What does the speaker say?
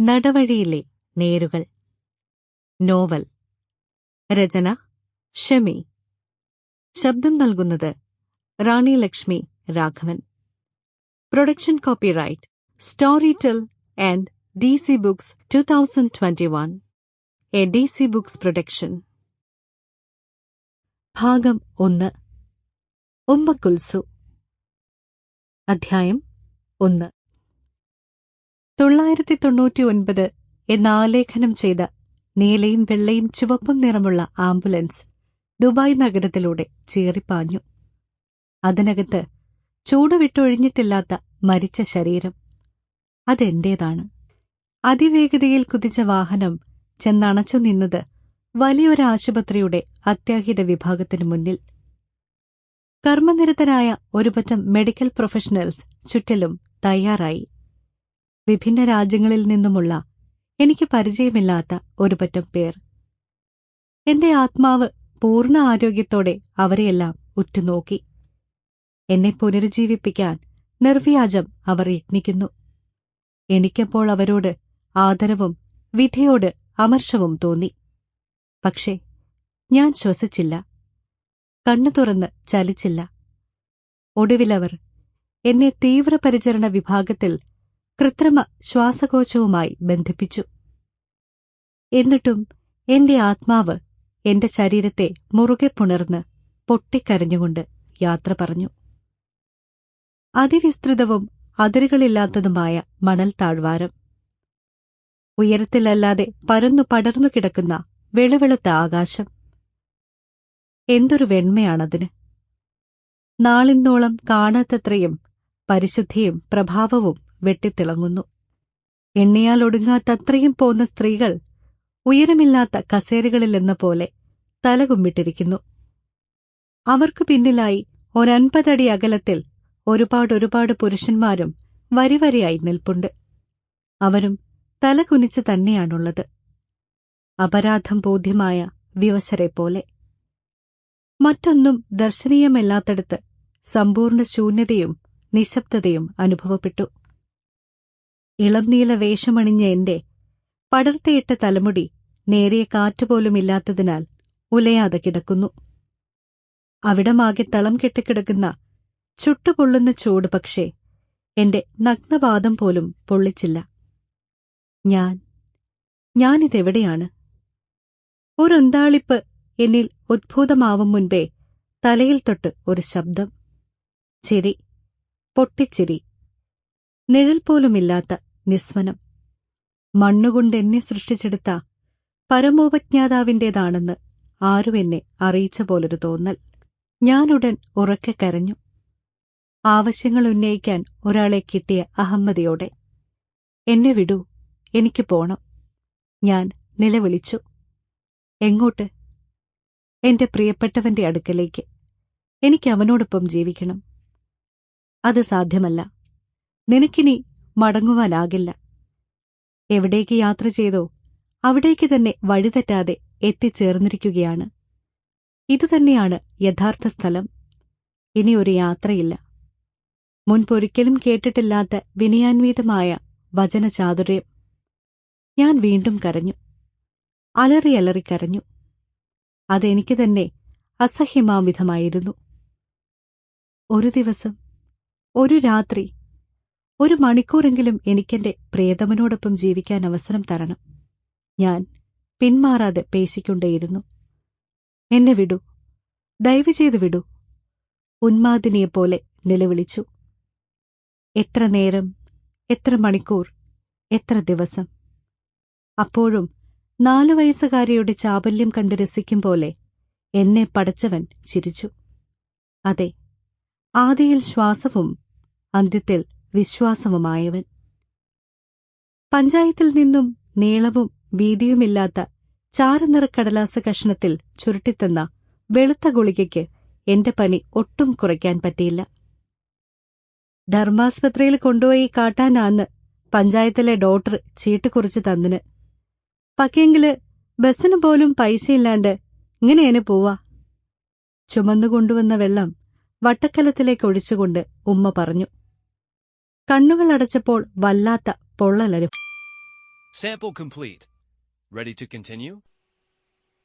നടവഴിയിലെ നേരുകൾ. Novel. രചന. ഷമി. ശബ്ദം നൽകുന്നത് Rani Lakshmi Raghavan. Production copyright. Storytel and D C books two thousand twenty one. A D C books production. ഭാഗം ഒന്ന്. ഉമ്മക്കുൽസു. അധ്യായം ഒന്ന്. തൊള്ളായിരത്തി തൊണ്ണൂറ്റി ഒൻപത് എന്ന ആലേഖനം ചെയ്ത നീലയും വെള്ളയും ചുവപ്പും നിറമുള്ള ആംബുലൻസ് ദുബായ് നഗരത്തിലൂടെ ചീറിപ്പാഞ്ഞു. അതിനകത്ത് ചൂടുവിട്ടൊഴിഞ്ഞിട്ടില്ലാത്ത മരിച്ച ശരീരം അതെന്റേതാണ്? അതിവേഗതയിൽ കുതിച്ച വാഹനം ചെന്നണച്ചു നിന്നത് വലിയൊരു ആശുപത്രിയുടെ അത്യാഹിത വിഭാഗത്തിനു മുന്നിൽ. കർമ്മനിരതരായ ഒരുപറ്റം മെഡിക്കൽ പ്രൊഫഷണൽസ് ചുറ്റിലും തയ്യാറായി. വിഭിന്ന രാജ്യങ്ങളിൽ നിന്നുമുള്ള എനിക്ക് പരിചയമില്ലാത്ത ഒരുപറ്റം പേർ. എന്റെ ആത്മാവ് പൂർണ ആരോഗ്യത്തോടെ അവരെയെല്ലാം ഉറ്റുനോക്കി. എന്നെ പുനരുജ്ജീവിപ്പിക്കാൻ നിർവ്യാജം അവർ യജ്ഞിക്കുന്നു എനിക്കപ്പോൾ അവരോട് ആദരവും വിധിയോട് അമർഷവും തോന്നി. പക്ഷേ ഞാൻ ശ്വസിച്ചില്ല. കണ്ണു തുറന്ന് ചലിച്ചില്ല. ഒടുവിലവർ എന്നെ തീവ്രപരിചരണ വിഭാഗത്തിൽ കൃത്രിമ ശ്വാസകോശവുമായി ബന്ധിപ്പിച്ചു. എന്നിട്ടും എന്റെ ആത്മാവ് എന്റെ ശരീരത്തെ മുറുകെ പുണർന്ന് പൊട്ടിക്കരഞ്ഞുകൊണ്ട് യാത്ര പറഞ്ഞു. അതിവിസ്തൃതവും അതിരുകളില്ലാത്തതുമായ മണൽ താഴ്വാരം. ഉയരത്തിലല്ലാതെ പരന്നു പടർന്നു കിടക്കുന്ന വെളുവെളുത്ത ആകാശം. എന്തൊരു വെണ്മയാണതിന്. നാളിന്നോളം കാണാത്തത്രയും പരിശുദ്ധിയും പ്രഭാവവും വെട്ടിത്തിളങ്ങുന്നു. എണ്ണിയാൽ ഒടുങ്ങാത്തത്രയും പോന്ന സ്ത്രീകൾ ഉയരമില്ലാത്ത കസേരകളിലെന്ന പോലെ തലകുമ്പിട്ടിരിക്കുന്നു. അവർക്കു പിന്നിലായി ഒരൻപതടി അകലത്തിൽ ഒരുപാടൊരുപാട് പുരുഷന്മാരും വരിവരിയായി നിൽപ്പുണ്ട്. അവരും തല കുനിച്ച് തന്നെയാണുള്ളത്. അപരാധം ബോധ്യമായ വിവശരെ പോലെ മറ്റൊന്നും ദർശനീയമല്ലാത്തടത്ത് സമ്പൂർണ ശൂന്യതയും നിശബ്ദതയും അനുഭവപ്പെട്ടു. ഇളം നീല വേഷമണിഞ്ഞ എന്റെ പടർത്തിയിട്ട തലമുടി നേരിയ കാറ്റുപോലുമില്ലാത്തതിനാൽ ഉലയാതെ കിടക്കുന്നു. അവിടമാകെ തളം കെട്ടിക്കിടക്കുന്ന ചുട്ടുപൊള്ളുന്ന ചൂട് പക്ഷേ എന്റെ നഗ്നപാദം പോലും പൊള്ളിച്ചില്ല. ഞാൻ ഞാനിതെവിടെയാണ്? ഒരൊന്താളിപ്പ് എന്നിൽ ഉദ്ഭൂതമാവും മുൻപേ തലയിൽ തൊട്ട് ഒരു ശബ്ദം. ചിരി പൊട്ടിച്ചിരി. നിഴൽ പോലുമില്ലാത്ത നിസ്വനം. മണ്ണുകൊണ്ട് എന്നെ സൃഷ്ടിച്ചെടുത്ത പരമോപജ്ഞാതാവിന്റേതാണെന്ന് ആരും എന്നെ അറിയിച്ച പോലൊരു തോന്നൽ. ഞാനുടൻ ഉറക്കെ കരഞ്ഞു. ആവശ്യങ്ങൾ ഉന്നയിക്കാൻ ഒരാളെ കിട്ടിയ അഹമ്മതിയോടെ എന്നെ വിടൂ എനിക്ക് പോണം. ഞാൻ നിലവിളിച്ചു. എങ്ങോട്ട്? എന്റെ പ്രിയപ്പെട്ടവന്റെ അടുക്കലേക്ക്. എനിക്ക് അവനോടൊപ്പം ജീവിക്കണം. അത് സാധ്യമല്ല. നിനക്കിനി മടങ്ങുവാനാകില്ല. എവിടേക്ക് യാത്ര ചെയ്തോ അവിടേക്ക് തന്നെ വഴിതെറ്റാതെ എത്തിച്ചേർന്നിരിക്കുകയാണ്. ഇതുതന്നെയാണ് യഥാർത്ഥ സ്ഥലം. ഇനി ഒരു യാത്രയില്ല. മുൻപൊരിക്കലും കേട്ടിട്ടില്ലാത്ത വിനയാന്വിതമായ വചനചാതുര്യം. ഞാൻ വീണ്ടും കരഞ്ഞു. അലറി അലറി കരഞ്ഞു. അതെനിക്ക് തന്നെ അസഹ്യമാവിധമായിരുന്നു. ഒരു ദിവസം ഒരു രാത്രി ഒരു മണിക്കൂറെങ്കിലും എനിക്കെന്റെ പ്രിയതമനോടൊപ്പം ജീവിക്കാൻ അവസരം തരണം. ഞാൻ പിന്മാറാതെ പേശിക്കൊണ്ടേയിരുന്നു. എന്നെ വിടൂ. ദയവ് ചെയ്ത് വിടൂ. ഉന്മാദിനിയെപ്പോലെ നിലവിളിച്ചു. എത്ര നേരം എത്ര മണിക്കൂർ എത്ര ദിവസം. അപ്പോഴും നാലു വയസ്സുകാരിയുടെ ചാബല്യം കണ്ട് രസിക്കും പോലെ എന്നെ പടച്ചവൻ ചിരിച്ചു. അതെ ആദിയിൽ ശ്വാസവും അന്ത്യത്തിൽ വിശ്വാസവുമായവൻ. പഞ്ചായത്തിൽ നിന്നും നീളവും വീതിയുമില്ലാത്ത ചാരനിറക്കടലാസ കഷ്ണത്തിൽ ചുരുട്ടിത്തന്ന വെളുത്ത ഗുളികയ്ക്ക് എന്റെ പനി ഒട്ടും കുറയ്ക്കാൻ പറ്റിയില്ല. ധർമാസ്പത്രിയിൽ കൊണ്ടുപോയി കാട്ടാനാന്ന് പഞ്ചായത്തിലെ ഡോക്ടർ ചീട്ട് കുറിച്ച് തന്നിന്. പക്കെങ്കിൽ ബസ്സിന് പോലും പൈസയില്ലാണ്ട് ഇങ്ങനെയാണ് പോവാ? ചുമന്നുകൊണ്ടുവന്ന വെള്ളം വട്ടക്കലത്തിലേക്ക് ഒഴിച്ചുകൊണ്ട് ഉമ്മ പറഞ്ഞു. കണ്ണുകൾ അടച്ചപ്പോൾ വല്ലാത്ത പൊള്ളലരും.